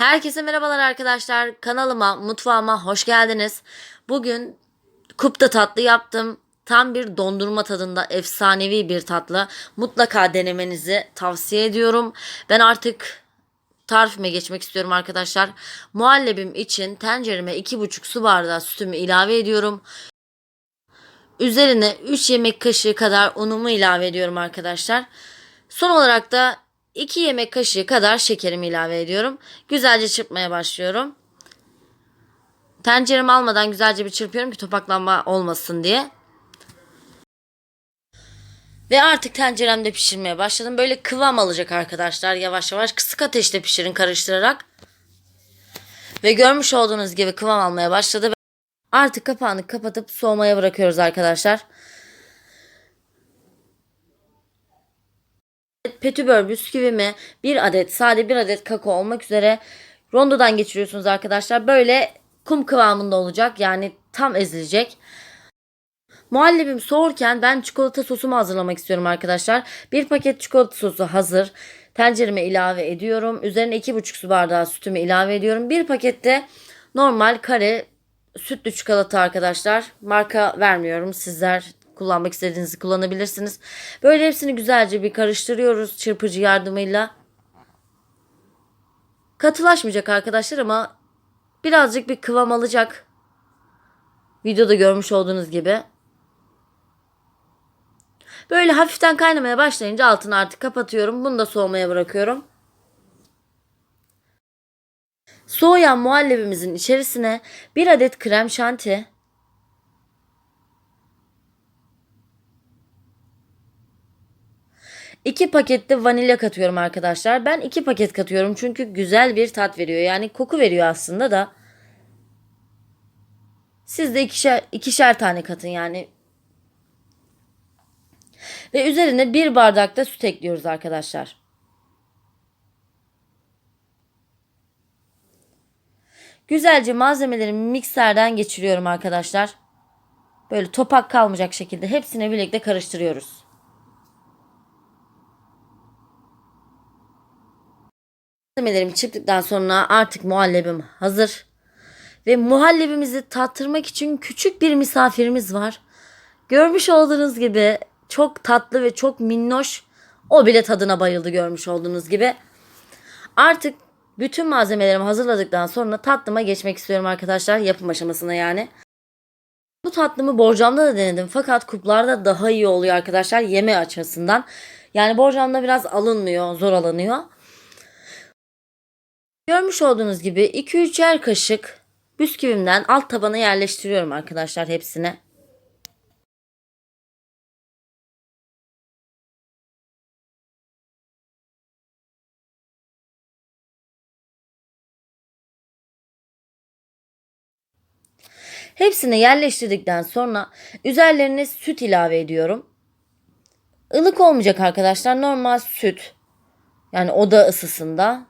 Herkese merhabalar arkadaşlar. Kanalıma, mutfağıma hoş geldiniz. Bugün kupta tatlı yaptım. Tam bir dondurma tadında efsanevi bir tatlı. Mutlaka denemenizi tavsiye ediyorum. Ben artık tarifime geçmek istiyorum arkadaşlar. Muhallebim için tencereme 2,5 su bardağı sütümü ilave ediyorum. Üzerine 3 yemek kaşığı kadar unumu ilave ediyorum arkadaşlar. Son olarak da 2 yemek kaşığı kadar şekerimi ilave ediyorum. Güzelce çırpmaya başlıyorum. Tenceremi almadan güzelce bir çırpıyorum ki topaklanma olmasın diye. Ve artık tenceremde pişirmeye başladım. Böyle kıvam alacak arkadaşlar yavaş yavaş. Kısık ateşte pişirin karıştırarak. Ve görmüş olduğunuz gibi kıvam almaya başladı. Artık kapağını kapatıp soğumaya bırakıyoruz arkadaşlar. Petibör bisküvimi bir adet sade bir adet kakao olmak üzere rondodan geçiriyorsunuz arkadaşlar. Böyle kum kıvamında olacak yani tam ezilecek. Muhallebim soğurken ben çikolata sosumu hazırlamak istiyorum arkadaşlar. Bir paket çikolata sosu hazır. Tencereme ilave ediyorum. Üzerine 2,5 su bardağı sütümü ilave ediyorum. Bir pakette normal kare sütlü çikolata arkadaşlar. Marka vermiyorum. Sizler kullanmak istediğinizi kullanabilirsiniz. Böyle hepsini güzelce bir karıştırıyoruz çırpıcı yardımıyla. Katılaşmayacak arkadaşlar ama birazcık bir kıvam alacak. Videoda görmüş olduğunuz gibi. Böyle hafiften kaynamaya başlayınca altını artık kapatıyorum. Bunu da soğumaya bırakıyorum. Soğuyan muhallebimizin içerisine bir adet krem şanti, iki pakette vanilya katıyorum arkadaşlar. Ben iki paket katıyorum çünkü güzel bir tat veriyor. Yani koku veriyor aslında da. Siz de ikişer, ikişer tane katın yani. Ve üzerine bir bardak da süt ekliyoruz arkadaşlar. Güzelce malzemelerimi mikserden geçiriyorum arkadaşlar. Böyle topak kalmayacak şekilde hepsini birlikte karıştırıyoruz. Malzemelerimi çıktıktan sonra artık muhallebim hazır. Ve muhallebimizi tattırmak için küçük bir misafirimiz var. Görmüş olduğunuz gibi çok tatlı ve çok minnoş. O bile tadına bayıldı görmüş olduğunuz gibi. Artık bütün malzemelerimi hazırladıktan sonra tatlıma geçmek istiyorum arkadaşlar. Yapım aşamasına yani. Bu tatlımı borcamda da denedim fakat kuplarda daha iyi oluyor arkadaşlar yeme açısından. Yani borcamda biraz alınmıyor, zor alınıyor. Görmüş olduğunuz gibi 2-3'er kaşık bisküvimden alt tabana yerleştiriyorum arkadaşlar hepsine. Hepsini yerleştirdikten sonra üzerlerine süt ilave ediyorum. Ilık olmayacak arkadaşlar. Normal süt. Yani oda ısısında.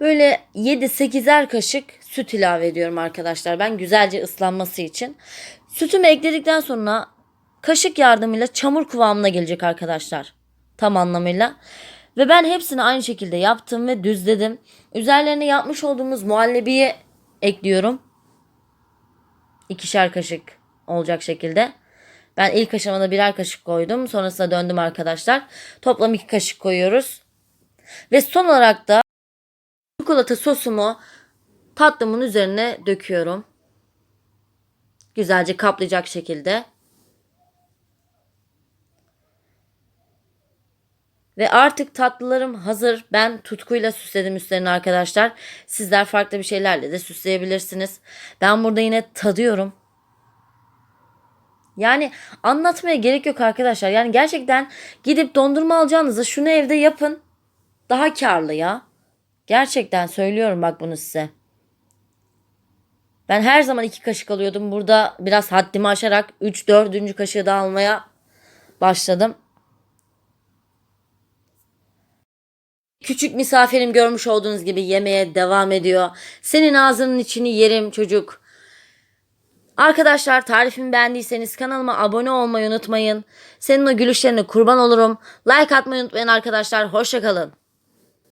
Böyle 7-8'er kaşık süt ilave ediyorum arkadaşlar. Ben güzelce ıslanması için. Sütümü ekledikten sonra kaşık yardımıyla çamur kıvamına gelecek arkadaşlar. Tam anlamıyla. Ve ben hepsini aynı şekilde yaptım ve düzledim. Üzerlerine yapmış olduğumuz muhallebiyi ekliyorum. İkişer kaşık olacak şekilde. Ben ilk aşamada birer kaşık koydum. Sonrasında döndüm arkadaşlar. Toplam iki kaşık koyuyoruz. Ve son olarak da çikolata sosumu tatlımın üzerine döküyorum. Güzelce kaplayacak şekilde. Ve artık tatlılarım hazır. Ben tutkuyla süsledim üstlerini arkadaşlar. Sizler farklı bir şeylerle de süsleyebilirsiniz. Ben burada yine tadıyorum. Yani anlatmaya gerek yok arkadaşlar. Yani gerçekten gidip dondurma alacağınızda şunu evde yapın. Daha karlı ya. Gerçekten söylüyorum bak bunu size. Ben her zaman iki kaşık alıyordum. Burada biraz haddimi aşarak 3-4. kaşığı da almaya başladım. Küçük misafirim görmüş olduğunuz gibi yemeye devam ediyor. Senin ağzının içini yerim çocuk. Arkadaşlar tarifimi beğendiyseniz kanalıma abone olmayı unutmayın. Senin o gülüşlerine kurban olurum. Like atmayı unutmayın arkadaşlar. Hoşçakalın.